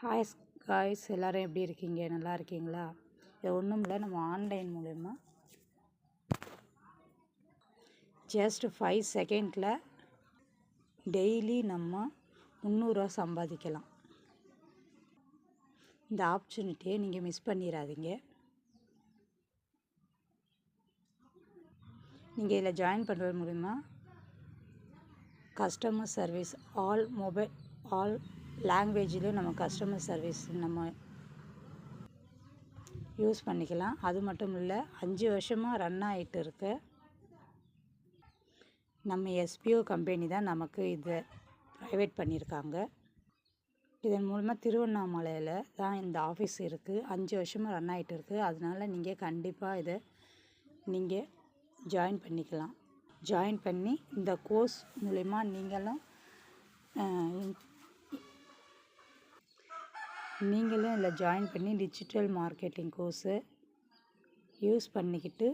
Hi guys எல்லோரும் எப்படி இருக்கீங்க? நல்லா இருக்கீங்களா? இது ஒன்றும் இல்லை. நம்ம ஆன்லைன் மூலயமா ஜஸ்ட் ஃபைவ் செகண்டில் டெய்லி நம்ம முந்நூறுரூவா சம்பாதிக்கலாம். இந்த ஆப்பர்ச்சுனிட்டியை நீங்கள் மிஸ் பண்ணிடாதீங்க நீங்கள் இதில் ஜாயின் பண்ணுறது மூலிமா customer service all mobile all லாங்குவேஜிலும் நம்ம கஸ்டமர் சர்வீஸ் நம்ம யூஸ் பண்ணிக்கலாம். அது மட்டும் இல்லை அஞ்சு வருஷமாக ரன் ஆகிட்டு இருக்கு. நம்ம எஸ்பிஓ கம்பெனி தான் நமக்கு இதை ப்ரைவேட் பண்ணியிருக்காங்க இதன் மூலமாக திருவண்ணாமலையில் தான் இந்த ஆஃபீஸ் இருக்குது அஞ்சு வருஷமாக ரன் ஆகிட்டு இருக்குது அதனால் நீங்கள் கண்டிப்பாக இதை நீங்கள் ஜாயின் பண்ணிக்கலாம். ஜாயின் பண்ணி இந்த கோர்ஸ் மூலிமா நீங்களும் நீங்களும் இதில் ஜாயின் பண்ணி டிஜிட்டல் மார்க்கெட்டிங் கோர்ஸு யூஸ் பண்ணிக்கிட்டு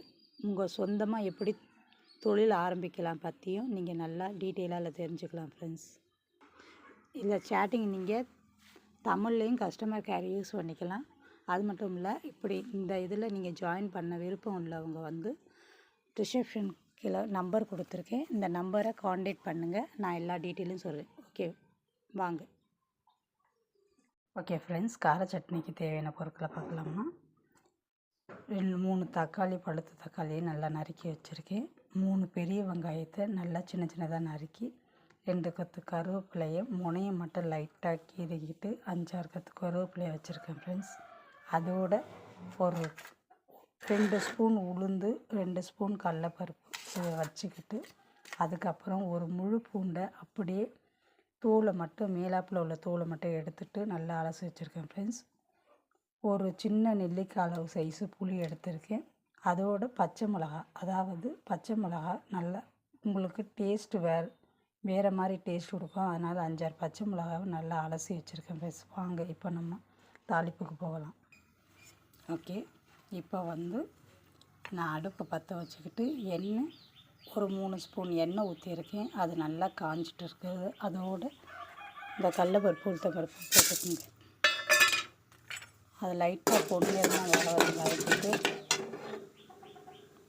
உங்கள் சொந்தமாக எப்படி தொழில் ஆரம்பிக்கலாம் பற்றியும் நீங்கள் நல்லா டீட்டெயிலாக அதில் தெரிஞ்சுக்கலாம் ஃப்ரெண்ட்ஸ் இதில் சேட்டிங் நீங்கள் தமிழ்லேயும் கஸ்டமர் கேர் யூஸ் பண்ணிக்கலாம். அது மட்டும் இல்லை இப்படி இந்த இதில் நீங்கள் ஜாயின் பண்ண விருப்பம் உள்ளவங்க வந்து ரிசப்ஷன் கீழே நம்பர் கொடுத்துருக்கேன். இந்த நம்பரை காண்டாக்ட் பண்ணுங்கள் நான் எல்லா டீட்டெயிலும் சொல்கிறேன் ஓகே வாங்க. ஓகே ஃப்ரெண்ட்ஸ் கார சட்னிக்கு தேவையான பொருட்களை பார்க்கலாமா? ரெண்டு மூணு தக்காளி பழுத்த தக்காளியை நல்லா நறுக்கி வச்சுருக்கேன் மூணு பெரிய வெங்காயத்தை நல்லா சின்ன சின்னதாக நறுக்கி ரெண்டு கத்து கருவேப்பிலையை முனையை மட்டும் லைட்டாக கீறிக்கிட்டு அஞ்சாறு கத்து கருவேப்பிலையை வச்சுருக்கேன் ஃப்ரெண்ட்ஸ் அதோட ஒரு ரெண்டு ஸ்பூன் உளுந்து ரெண்டு ஸ்பூன் கடலப்பருப்பு இதை வச்சுக்கிட்டு அதுக்கப்புறம் ஒரு முழு பூண்டை அப்படியே தூளை மட்டும் மேலாப்பில் உள்ள தூளை மட்டும் எடுத்துட்டு நல்லா அலசி வச்சுருக்கேன் ஃப்ரெண்ட்ஸ் ஒரு சின்ன நெல்லிக்காய் அளவு சைஸு புளி எடுத்திருக்கேன். அதோட பச்சை மிளகா அதாவது பச்சை மிளகா நல்லா உங்களுக்கு டேஸ்ட்டு வேறு வேறு மாதிரி டேஸ்ட் கொடுக்கும். அதனால் அஞ்சாறு பச்சை மிளகாவை நல்லா அலசி வச்சுருக்கேன் ஃப்ரெண்ட்ஸ் வாங்க இப்போ நம்ம தாளிப்புக்கு போகலாம். ஓகே இப்போ வந்து நான் அடுப்பை பற்ற வச்சுக்கிட்டு எண்ணெய் ஒரு மூணு ஸ்பூன் எண்ணெய் ஊற்றியிருக்கேன் அது நல்லா காஞ்சிட்டு இருக்குது அதோடு இந்த கடலப்பருப்பு உளுத்தம்பருப்பு போட்டுக்கோங்க. அது லைட்டாக பொன்னிறமாக வேலை வர வதக்கிட்டு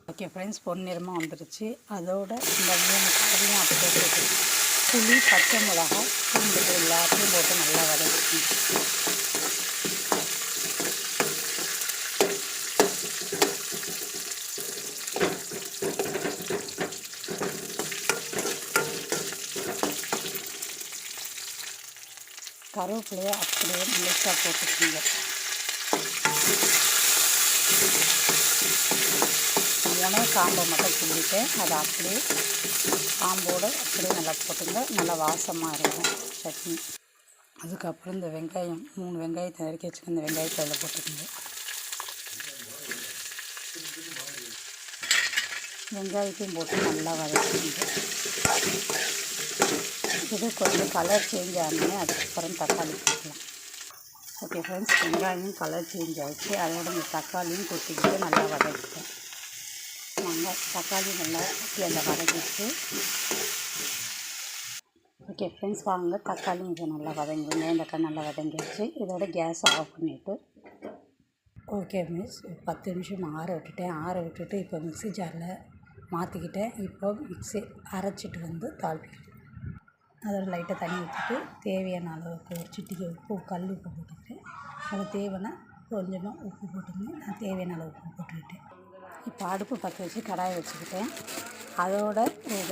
ஓகே ஃப்ரெண்ட்ஸ் பொன்னிறமாக வந்துடுச்சு அதோட இந்த மூணு காரையும் அப்படியே புளி பச்சை மிளகாய் பூண்டு எல்லாத்தையும் போட்டு நல்லா வதக்கிக்கணும் கருவேப்பிலையை அப்படியே முழுசாக போட்டுக்கோங்க. முனை காம்பை மட்டும் கிள்ளிட்டேன் அதை அப்படியே காம்போடு அப்படியே நல்லா போட்டுங்க நல்லா வாசமாக இருக்கும் சட்னி. அதுக்கப்புறம் இந்த வெங்காயம் மூணு வெங்காயத்தை நறுக்கி வச்சுக்க இந்த வெங்காயத்தை அதில் போட்டுக்கோங்க. வெங்காயத்தையும் போட்டு நல்லா வதக்கிங்க இது கொஞ்சம் கலர் சேஞ்ச் ஆனோடனே அதுக்கப்புறம் தக்காளி போடலாம் ஓகே ஃப்ரெண்ட்ஸ் வெங்காயம் கலர் சேஞ்ச் ஆகிடுச்சு அதோட இந்த தக்காளியும் கொட்டிக்கிட்டு நல்லா வதக்கிட்டேன். நாங்கள் தக்காளி நல்லா கொட்டி வதக்கிட்டு. ஓகே ஃப்ரெண்ட்ஸ் வாங்க தக்காளி இது நல்லா வதங்கி வெங்காயம் நல்லா வதங்கிடுச்சு. இதோட கேஸ் ஆஃப் பண்ணிவிட்டு ஓகே மிஸ் பத்து நிமிஷம் ஆற விட்டுட்டேன். ஆற விட்டுட்டு இப்போ மிக்ஸி ஜாரில் மாற்றிக்கிட்டேன் இப்போ மிக்ஸி அரைச்சிட்டு வந்து தாளிப்பிக்கலாம் அதோட லைட்டாக தண்ணி ஊற்றிட்டு தேவையான அளவுக்கு ஒரு சிட்டிக்கு உப்பு கல் உப்பு போட்டுக்கிறேன் அது தேவைன்னா கொஞ்சமாக உப்பு போட்டுக்கணும். நான் தேவையான அளவு உப்பு போட்டுக்கிட்டேன் இப்போ அடுப்பு பற்ற வச்சு கடாயை வச்சுக்கிட்டேன். அதோட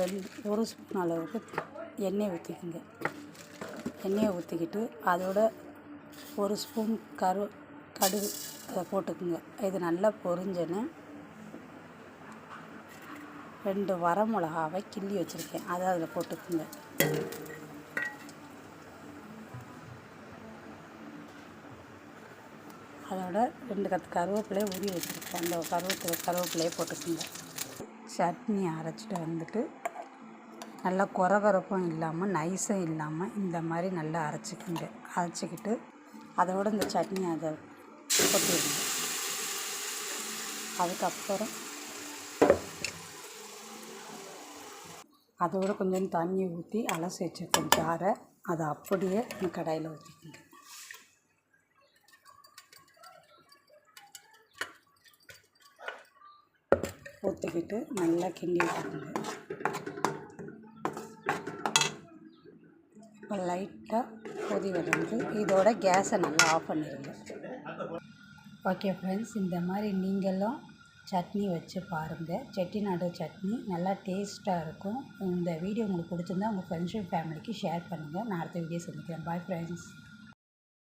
ஒரு ஒரு ஸ்பூன் அளவுக்கு எண்ணெய் ஊற்றிக்குங்க. எண்ணெயை ஊற்றிக்கிட்டு அதோட ஒரு ஸ்பூன் கரு கடுகு அதை போட்டுக்குங்க. இது நல்லா பொரிஞ்சோன்னு ரெண்டு வரமிளகாவை கிள்ளி வச்சுருக்கேன். அதை அதில் போட்டுக்குங்க. அதோட ரெண்டு கத்து கருவேப்பிலையை உரி வச்சுருக்கேன். அந்த கருவேப்பிலை கருவேப்பிலையை போட்டுக்கோங்க. சட்னி அரைச்சிட்டு வந்துட்டு நல்லா குறகுறப்பும் இல்லாமல் நைஸும் இல்லாமல் இந்த மாதிரி நல்லா அரைச்சிக்கோங்க. அரைச்சிக்கிட்டு அதோட இந்த சட்னி அதை கொட்டிடுங்க அதுக்கப்புறம் அதோடு கொஞ்சம் தண்ணி ஊற்றி அலசி வச்சுருக்கோம் ஜாரை. அதை அப்படியே கடையில் கடாயில் ஊற்றிக்கோங்க ஊற்றிக்கிட்டு நல்லா கிண்டி விட்டுருங்க இப்போ லைட்டாக கொதி வருது இதோட கேஸை நல்லா ஆஃப் பண்ணிடுங்க. ஓகே ஃப்ரெண்ட்ஸ் இந்த மாதிரி நீங்களும் சட்னி வச்சு பாருங்கள் செட்டிநாடு சட்னி நல்லா டேஸ்ட்டாக இருக்கும். இந்த வீடியோ உங்களுக்கு பிடிச்சிருந்தா உங்கள் ஃப்ரெண்ட்ஷிப் ஃபேமிலிக்கு ஷேர் பண்ணுங்கள் நான் அடுத்த வீடியோ சந்திக்கிறேன். Bye friends